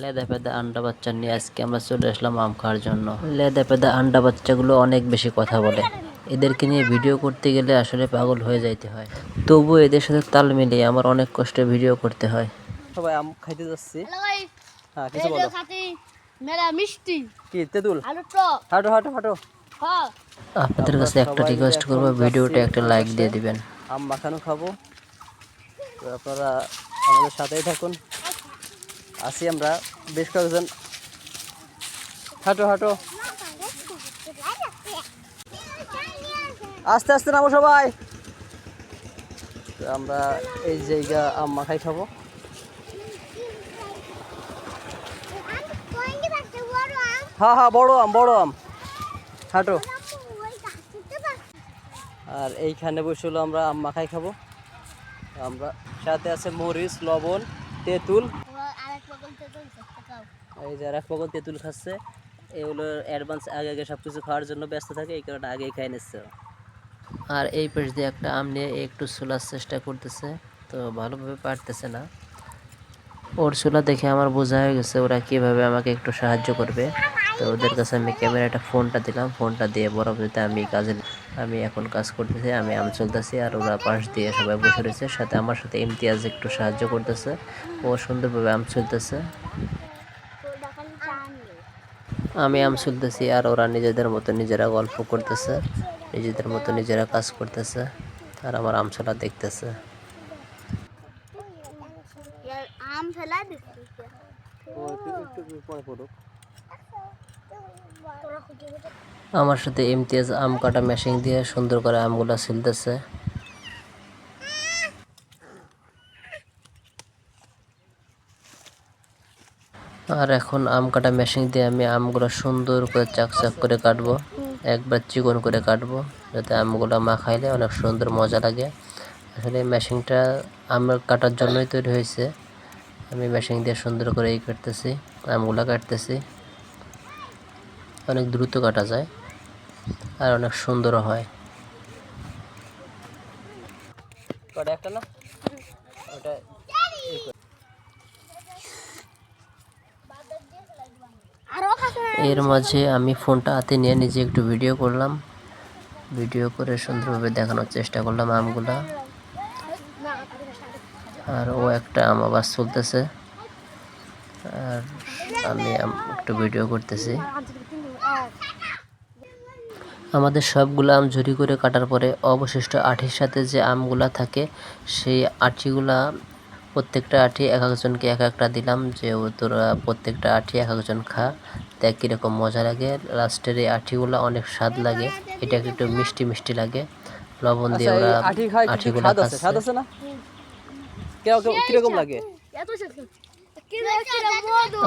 লেদা পেদা আন্ডা বাচ্চা নিয়ে আজকে আমরা চলে আসলাম আম খাওয়ার জন্য। লেদা পেদা আন্ডা বাচ্চাগুলো অনেক বেশি কথা বলে। এদেরকে নিয়ে ভিডিও করতে গেলে আসলে পাগল হয়ে যাইতে হয়। তবুও এদের সাথে তাল মিলিয়ে আমার অনেক কষ্টে ভিডিও করতে হয়। সবাই আম খাইতে যাচ্ছি। হ্যাঁ কিছু বলো। মেলা মিষ্টি। কি তেঁতুল? হাঁটো হাঁটো হাঁটো। হ্যাঁ। আপনাদের কাছে একটা রিকোয়েস্ট করব ভিডিওটা একটা লাইক দিয়ে দিবেন। আম মাখানো খাব। আপনারা আমাদের সাথেই থাকুন। আসি আমরা। বেশ কয়েকজন। হাঁটো হাঁটো। আস্তে আস্তে নামো সবাই। আমরা এই জায়গা আম মাখাই খাব। হ্যাঁ হ্যাঁ বড় আম বড় আম। হাঁটো। আর এইখানে বসে হলো আমরা আম মাখাই খাব। আমরা সাথে আছে মরিচ, লবণ, তেঁতুল আরেক বগল থেকে খাও এই যে এক তেঁতুল খাচ্ছে। এই হলো অ্যাডভান্স আগে আগে সব কিছু খাওয়ার জন্য ব্যস্ত থাকে, এই কারণে আগেই খাই নিচ্ছে আর এই পেশ দিয়ে একটা আম নিয়ে একটু সোলার চেষ্টা করতেছে, তো ভালোভাবে পারতেছে না। ওর চুলা দেখে আমার বোঝা হয়ে গেছে ওরা কীভাবে আমাকে একটু সাহায্য করবে। তো ওদের কাছে আমি ক্যামেরাটা, ফোনটা দিলাম, ফোনটা দিয়ে বরফ বরাবরিতে আমি কাজে আমি এখন কাজ করতেছি আমি আম চলতেছি আর ওরা পাশ দিয়ে সবাই বসে রয়েছে। সাথে আমার সাথে ইমতিয়াজ একটু সাহায্য করতেছে। ও সুন্দরভাবে আম চলতেছে। আমি আম চলতেছি আর ওরা নিজেদের মতো নিজেরা গল্প করতেছে নিজেদের মতো নিজেরা কাজ করতেছে আর আমার আম চলা দেখতেছে। আম ফেলা দিচ্ছি আমার সাথে ইমতিয়াজ আম কাটা মেশিন দিয়ে সুন্দর করে আমগুলা ছিলতেছে। আর এখন আম কাটা মেশিন দিয়ে আমি আমগুলো সুন্দর করে চাক চাক করে কাটবো। একবার চিকন করে কাটবো, যাতে আমগুলো মাখাইলে অনেক সুন্দর মজা লাগে। আসলে মেশিনটা আম কাটার জন্যই তৈরি হয়েছে। আমি মেশিন দিয়ে সুন্দর করে এই কাটতেছি, আমগুলো কাটতেছি। অনেক দ্রুত কাটা যায় আর অনেক সুন্দরও হয়। এর মাঝে আমি ফোনটা হাতে নিয়ে নিজে একটু ভিডিও করলাম। ভিডিও করে সুন্দরভাবে দেখানোর চেষ্টা করলাম আমগুলা। আর ও একটা আম আবার চলতেছে। আর আম- একটু ভিডিও করতেছি। আমাদের সবগুলো আম ঝুরি করে কাটার পরে অবশিষ্ট আঠির সাথে যে আমগুলা থাকে সেই আঠিগুলা প্রত্যেকটা আঠি এক একজনকে এক একটা দিলাম যে ও তোরা প্রত্যেকটা আঠি এক একজন খা। দেখ কীরকম মজা লাগে। লাস্টের এই আঠিগুলা অনেক স্বাদ লাগে। এটা একটু মিষ্টি মিষ্টি লাগে। লবণ দিয়ে আচ্ছা ওরা আঠিগুলা স্বাদ আছে স্বাদ আছে না? কীরকম লাগে?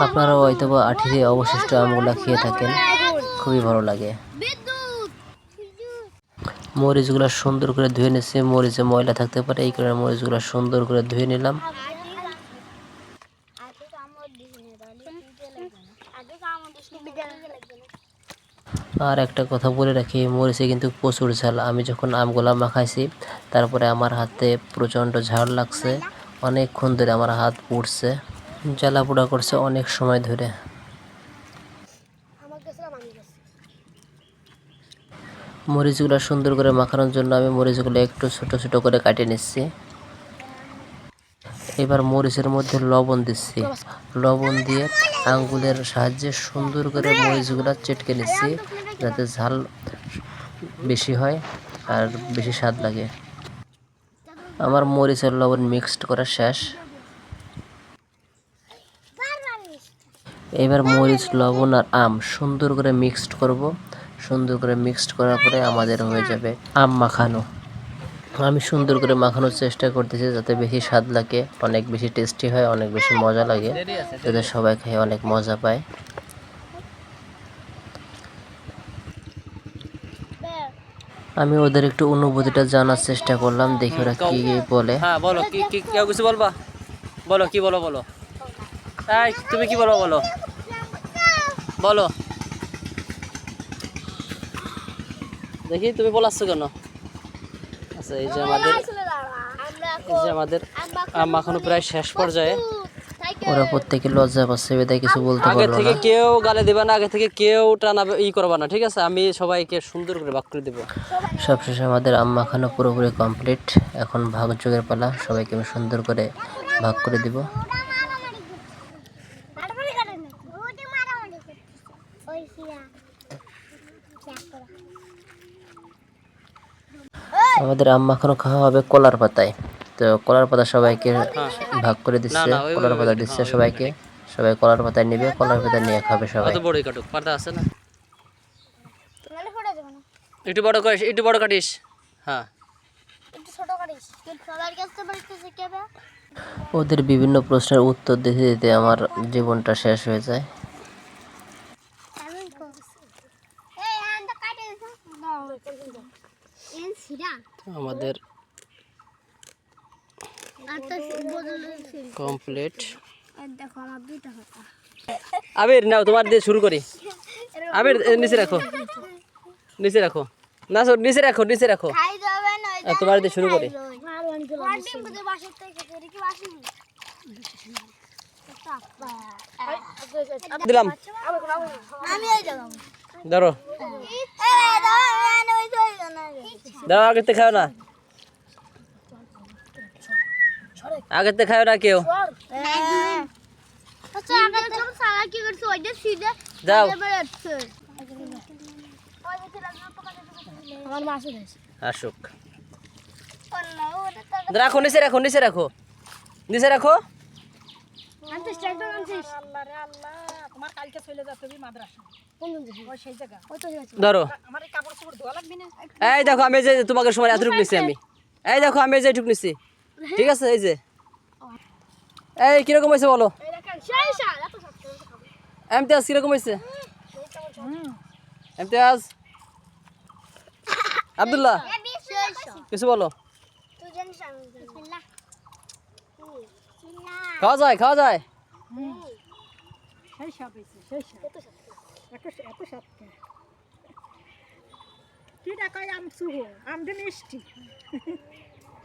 আপনারাও হয়তো বা আঠির অবশিষ্ট আমগুলা খেয়ে থাকেন। খুবই ভালো লাগে। মরিচগুলো সুন্দর করে ধুয়ে নিচ্ছি মরিচে ময়লা থাকতে পারে, এই কারণে মরিচগুলো সুন্দর করে ধুয়ে নিলাম। আর একটা কথা বলে রাখি, মরিচে কিন্তু প্রচুর ঝাল। আমি যখন আমগুলা মাখাইছি, তারপরে আমার হাতে প্রচণ্ড ঝাল লাগছে। অনেকক্ষণ ধরে আমার হাত পুড়ছে। জ্বালা পোড়া করছে অনেক সময় ধরে আমার কাছে আমি গেছি মরিচগুলো সুন্দর করে মাখানোর জন্য আমি মরিচগুলো একটু ছোট ছোট করে কাটিয়ে নিচ্ছি। এবার মরিচের মধ্যে লবণ দিচ্ছি। লবণ দিয়ে আঙ্গুলের সাহায্যে সুন্দর করে মরিচগুলো চেটকে নিচ্ছি, যাতে ঝাল বেশি হয় আর বেশি স্বাদ লাগে। আমার মরিচের লবণ মিক্সড করা শেষ। এবার মরিচ, লবণ আর আম সুন্দর করে মিক্সড করব। সুন্দর করে মিক্সড করার পরে আমাদের হয়ে যাবে আম মাখানো। আমি সুন্দর করে মাখানোর চেষ্টা করতেছি যাতে বেশি স্বাদ লাগে, অনেক বেশি টেস্টি হয়, অনেক বেশি মজা লাগে, যাতে সবাই খেয়ে অনেক মজা পায়। আমি ওদের একটু অনুভূতিটা জানার চেষ্টা করলাম, দেখি ওরা কি বলে। হ্যাঁ বলো, কি কি, কেউ কিছু বলবা? বলো, কি বলো বলো? এই, তুমি কি বলো বলো? বলো। দেখি তুমি বলাচ্ছ কেন? আচ্ছা এই যে আমাদের এই যে আমাদের আমরা আম মাখানো প্রায় শেষ পর্যায়ে। ওরা প্রত্যেকে লজ্জা পাচ্ছে বেদায় কিছু বলতে আগে থেকে কেউ গালে দিবা না আগে থেকে কেউ টানা ই করবে না ঠিক আছে? আমি সবাইকে সুন্দর করে বাক করে দেবো। সবশেষে আমাদের আম মাখানো পুরোপুরি কমপ্লিট এখন ভাগ যোগের পালা সবাইকে আমি সুন্দর করে ভাগ করে দিব মারামারি করে না ওটি মারামারি করতেছে ওই সিয়া চেক করা আমাদের আম মাখানো খাওয়া হবে কলার পাতায়। তো কলার পাতা সবাইকে ভাগ করে দিচ্ছে। কলার পাতা দিচ্ছে সবাইকে। সবাই কলার পাতায় নিবে কলার পাতায় নিয়ে খাবে সবাই। বড়ই কাটুক পাতা আছে না? একটু বড় করিস একটু বড় কাটিস। হ্যাঁ। ওদের বিভিন্ন প্রশ্নের উত্তর দিতে দিতে আমার জীবনটা শেষ হয়ে যায়। আমাদের কমপ্লিট আবির, নাও, তোমার দিয়ে শুরু করি। আবির নিচে রাখো। নিচে রাখো। না, সর, নিচে রাখো নিচে রাখো। তোমার দিয়ে শুরু করি। দিলাম। ধরো এই দাও আমি ওই যাই না দাঁড়াও আগে থেকে খাও না। আগে থেকে খাও না কেউ। যাও। আসুক। রাখো, নিচে রাখো নিচে রাখো। নিচে রাখো। আনতে স্ট্রাইকার আনছিস? আল্লাহ রে আল্লাহ তোমার কালকে চলে যাচ্ছে বি মাদ্রাসা। কোন ওই সেই জায়গা। ওই তো ধরো। আমার এই কাপড় চোপড় ধোয়া লাগবে না? এই দেখো আমি যে তোমাকে সময় এতটুকু নিচ্ছি আমি। এই দেখো আমি এই যে এটুকু নিচ্ছি ঠিক আছে এই যে। এই কীরকম হয়েছে বলো? এমতিয়াজ কীরকম হয়েছে? এমতিয়াজ? আব্দুল্লাহ? কিছু বলো তুই জানিস আমি বিসমিল্লাহ বিসমিল্লাহ খাওয়া যায় খাওয়া যায়। সেই এত এত কি ডাকায় আম সুহ আমটা মিষ্টি।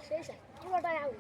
সেই সার পুরোটাই আউল